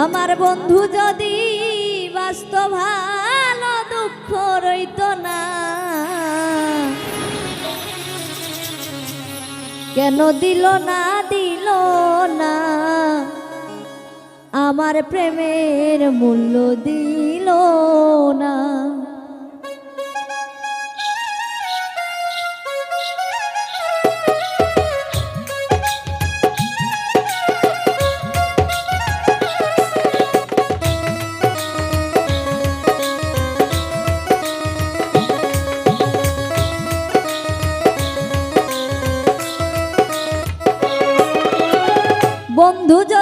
আমার বন্ধু যদি বাস্তব ভালো দুঃখ রইত না, কেন দিল না দিল না? আমার প্রেমের মূল্য দিল না। no, yo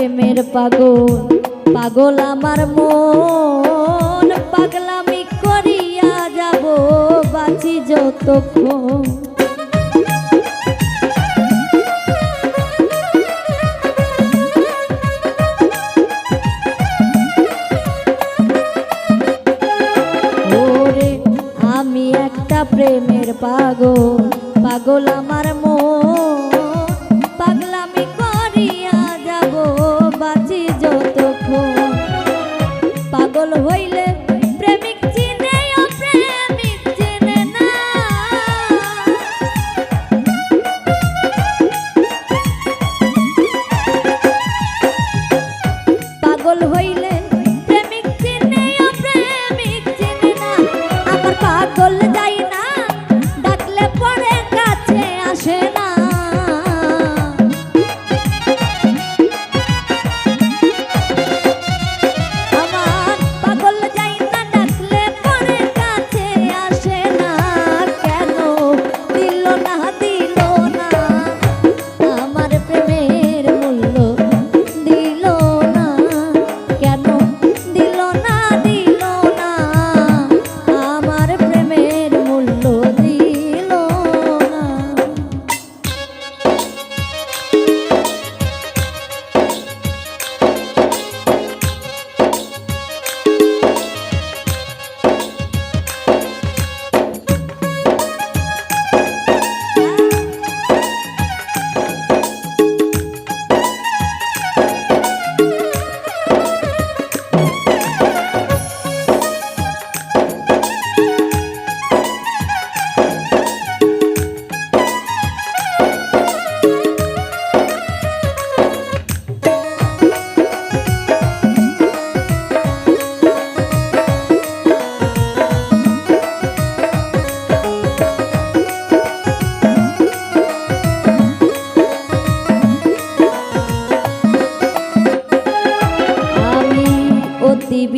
প্রেমের পাগল পাগল আমার মন। পাগলামি করিয়া যাব, বাঁচি যত আমি একটা প্রেমের পাগল পাগল আমার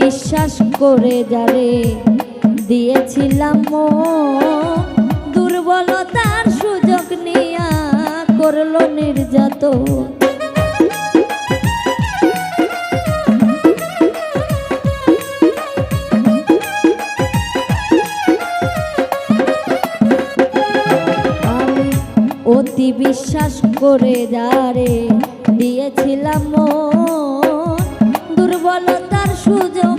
বিশ্বাস করে যারে দিয়েছিলাম দুর্বলতার সুযোগ নিয়া করল নির্যাত অতি বিশ্বাস করে যারে দিয়েছিলাম দুর্বলতার সুযোগ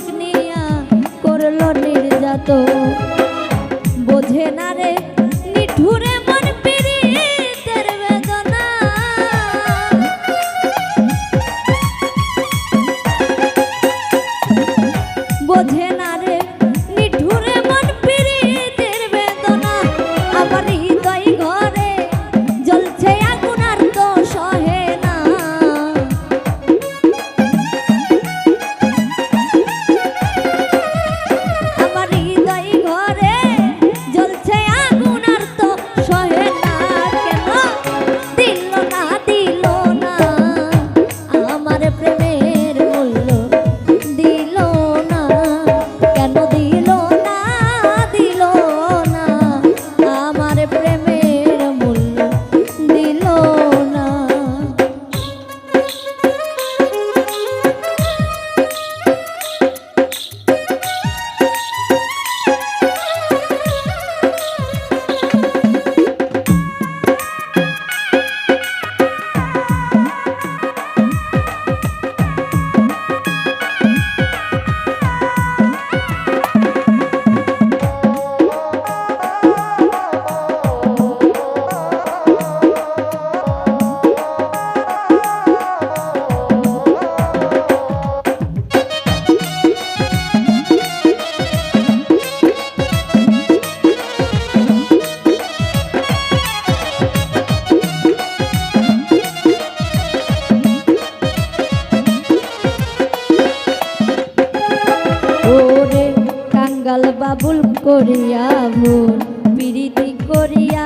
করিয়া ভুল প্রীতি করিয়া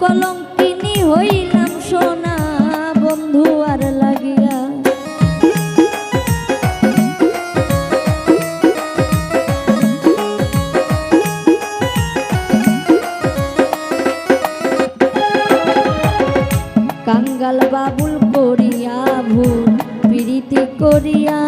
কলঙ্কিনী হইলাম সোনা, বন্ধু আর লাগিয়া। কাঙ্গাল বাবুল করিয়া ভুল প্রীতি করিয়া